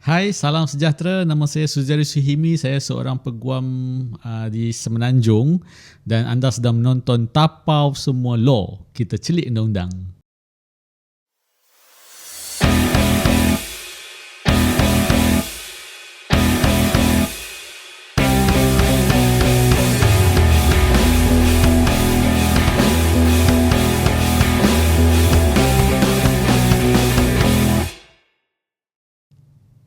Hai, salam sejahtera. Nama saya Suzari Suhimi. Saya seorang peguam uh, di Semenanjung dan anda sedang menonton Tapau Semua Law. Kita celik undang-undang.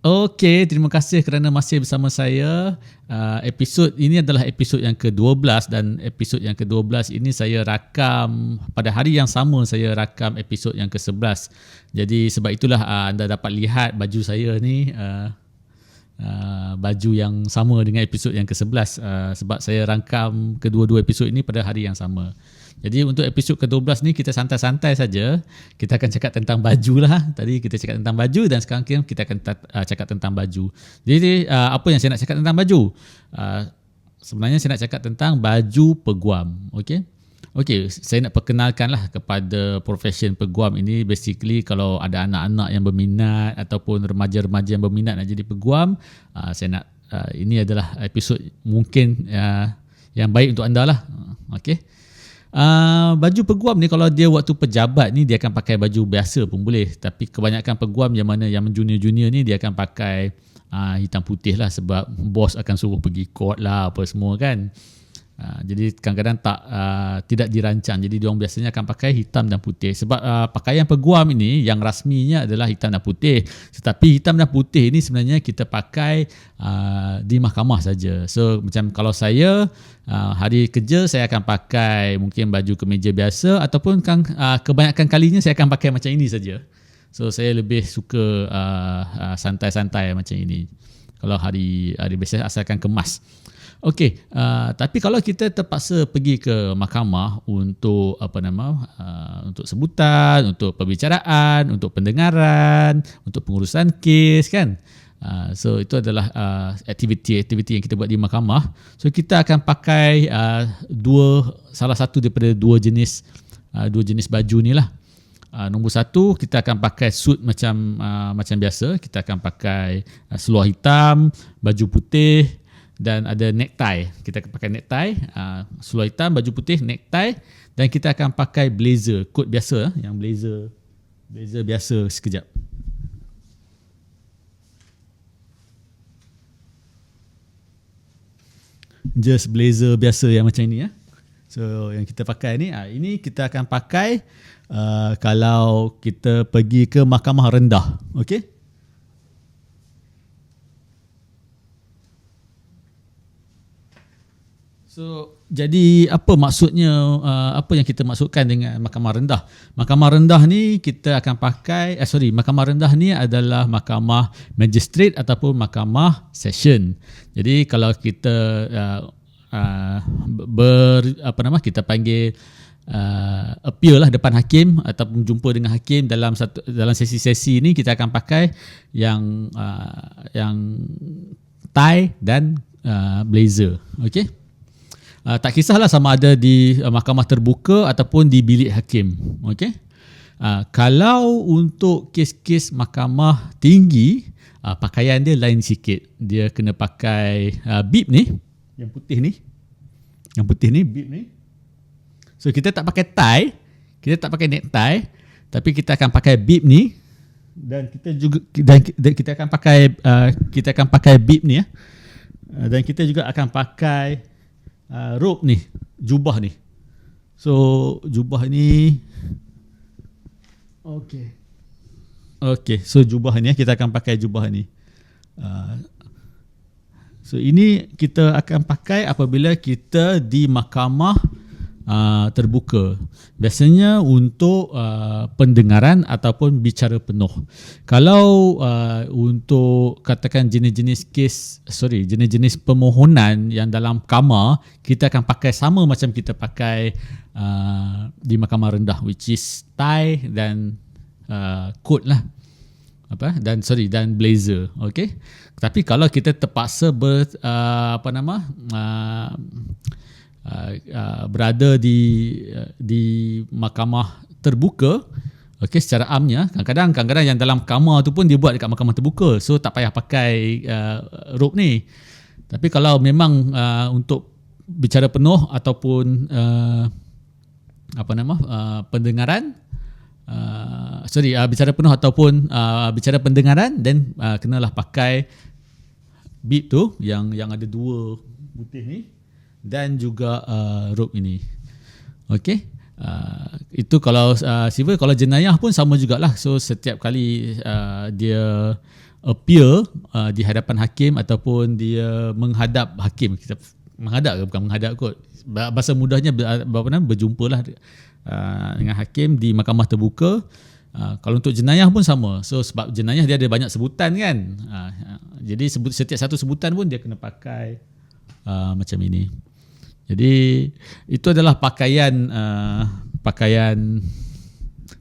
Okey, terima kasih kerana masih bersama saya. Uh, episod ini adalah episod yang ke-12 dan episod yang ke-12 ini saya rakam pada hari yang sama saya rakam episod yang ke-11. Jadi sebab itulah uh, anda dapat lihat baju saya ni uh, uh, baju yang sama dengan episod yang ke-11 uh, sebab saya rangkam kedua-dua episod ini pada hari yang sama. Jadi untuk episod ke-12 ni kita santai-santai saja. Kita akan cakap tentang baju lah. Tadi kita cakap tentang baju dan sekarang kita akan uh, cakap tentang baju. Jadi uh, apa yang saya nak cakap tentang baju? Uh, sebenarnya saya nak cakap tentang baju peguam. Okay? Okay, saya nak perkenalkan lah kepada profession peguam ini basically kalau ada anak-anak yang berminat ataupun remaja-remaja yang berminat nak jadi peguam, saya nak ini adalah episod mungkin yang baik untuk anda lah. Okay. Uh, baju peguam ni kalau dia waktu pejabat ni dia akan pakai baju biasa pun boleh. Tapi kebanyakan peguam yang mana yang junior-junior ni dia akan pakai uh, hitam putih lah sebab bos akan suruh pergi court lah apa semua kan Uh, jadi kadang-kadang tak uh, tidak dirancang. Jadi dia orang biasanya akan pakai hitam dan putih. Sebab uh, pakaian peguam ini yang rasminya adalah hitam dan putih. Tetapi hitam dan putih ini sebenarnya kita pakai uh, di mahkamah saja. So macam kalau saya uh, hari kerja saya akan pakai mungkin baju kemeja biasa ataupun kan, uh, kebanyakan kalinya saya akan pakai macam ini saja. So saya lebih suka uh, uh, santai-santai macam ini. Kalau hari hari biasa asalkan kemas. Okey, uh, tapi kalau kita terpaksa pergi ke mahkamah untuk apa nama uh, untuk sebutan, untuk perbicaraan, untuk pendengaran, untuk pengurusan kes kan. Uh, so itu adalah uh, aktiviti-aktiviti yang kita buat di mahkamah. So kita akan pakai uh, dua salah satu daripada dua jenis uh, dua jenis baju ni lah. Uh, nombor satu kita akan pakai suit macam uh, macam biasa. Kita akan pakai uh, seluar hitam, baju putih, dan ada necktie. Kita akan pakai necktie, uh, seluar hitam, baju putih, necktie dan kita akan pakai blazer, coat biasa yang blazer blazer biasa sekejap. Just blazer biasa yang macam ini ya. So yang kita pakai ni, uh, ini kita akan pakai uh, kalau kita pergi ke mahkamah rendah. Okay? So jadi apa maksudnya uh, apa yang kita maksudkan dengan mahkamah rendah? Mahkamah rendah ni kita akan pakai eh sorry mahkamah rendah ni adalah mahkamah magistrate ataupun mahkamah session. Jadi kalau kita uh, uh, ber apa nama kita panggil uh, appeal lah depan hakim ataupun jumpa dengan hakim dalam satu dalam sesi-sesi ni kita akan pakai yang uh, yang tie dan uh, blazer. Okay? Uh, tak kisahlah sama ada di uh, mahkamah terbuka ataupun di bilik hakim. Okey. Uh, kalau untuk kes-kes mahkamah tinggi, uh, pakaian dia lain sikit. Dia kena pakai uh, bib ni, yang putih ni. Yang putih ni, bib ni. So kita tak pakai tie, kita tak pakai necktie, tapi kita akan pakai bib ni dan kita juga dan kita akan pakai uh, kita akan pakai bib ni ya. Uh, dan kita juga akan pakai uh, robe ni, jubah ni. So jubah ni Okay. Okay, so jubah ni kita akan pakai jubah ni. Uh, so ini kita akan pakai apabila kita di mahkamah uh, terbuka. Biasanya untuk uh, pendengaran ataupun bicara penuh. Kalau uh, untuk katakan jenis-jenis kes, sorry, jenis-jenis permohonan yang dalam kama, kita akan pakai sama macam kita pakai uh, di mahkamah rendah which is tie dan uh, coat lah. Apa? Dan sorry dan blazer, okay? Tapi kalau kita terpaksa ber uh, apa nama? Uh, uh, uh, berada di uh, di mahkamah terbuka Okey, secara amnya, kadang-kadang kadang-kadang yang dalam kamar tu pun dia buat dekat mahkamah terbuka. So tak payah pakai uh, rope ni. Tapi kalau memang uh, untuk bicara penuh ataupun uh, apa nama uh, pendengaran uh, sorry uh, bicara penuh ataupun uh, bicara pendengaran then uh, kenalah pakai beat tu yang yang ada dua putih ni dan juga uh, rope ini. Okey. Uh, itu kalau uh, silver kalau jenayah pun sama jugalah. So setiap kali uh, dia appear uh, di hadapan hakim ataupun dia menghadap hakim. Kita menghadap ke? Bukan menghadap kot. Bahasa mudahnya apa nama berjumpalah uh, dengan hakim di mahkamah terbuka. Uh, kalau untuk jenayah pun sama. So sebab jenayah dia ada banyak sebutan kan? Uh, jadi sebut setiap satu sebutan pun dia kena pakai uh, macam ini jadi itu adalah pakaian uh, pakaian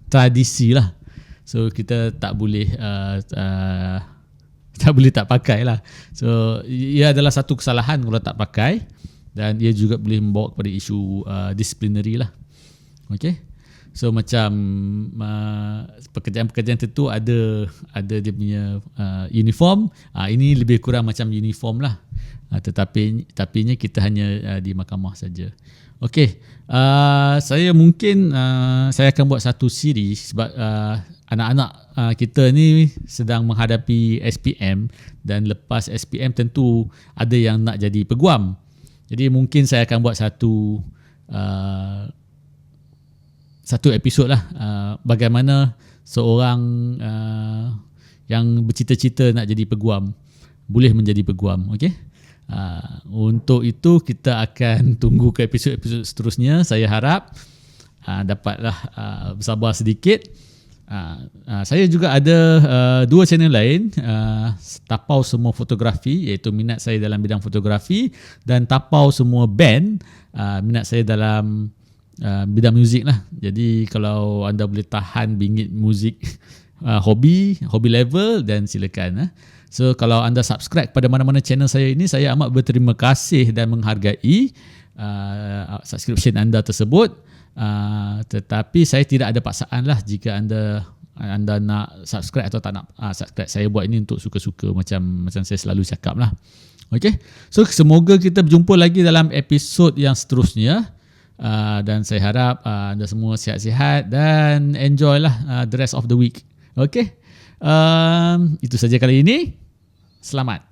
tradisi lah. So kita tak boleh uh, uh, tak boleh tak pakai lah. So ia adalah satu kesalahan kalau tak pakai dan ia juga boleh membawa kepada isu uh, disciplinary lah. Okay. So macam uh, pekerjaan-pekerjaan tertentu ada ada dia punya uh, uniform. Uh, ini lebih kurang macam uniform lah. Uh, tetapi tapinya kita hanya uh, di mahkamah saja. Okey, uh, saya mungkin uh, saya akan buat satu siri sebab uh, anak-anak uh, kita ni sedang menghadapi SPM dan lepas SPM tentu ada yang nak jadi peguam. Jadi mungkin saya akan buat satu uh, satu episod lah uh, bagaimana seorang uh, yang bercita-cita nak jadi peguam boleh menjadi peguam. Okey. Uh, untuk itu kita akan tunggu ke episod-episod seterusnya. Saya harap uh, dapatlah uh, bersabar sedikit. Uh, uh, saya juga ada uh, dua channel lain uh, tapau semua fotografi iaitu minat saya dalam bidang fotografi dan tapau semua band uh, minat saya dalam uh, bidang muzik lah jadi kalau anda boleh tahan bingit muzik uh, hobi hobi level dan silakan uh. So kalau anda subscribe pada mana-mana channel saya ini, saya amat berterima kasih dan menghargai uh, subscription anda tersebut. Uh, tetapi saya tidak ada paksaan lah jika anda anda nak subscribe atau tak nak uh, subscribe. Saya buat ini untuk suka-suka macam macam saya selalu cakap lah. Okay. So semoga kita berjumpa lagi dalam episod yang seterusnya. Uh, dan saya harap uh, anda semua sihat-sihat dan enjoy lah uh, the rest of the week. Okay. Um, itu saja kali ini. Selamat.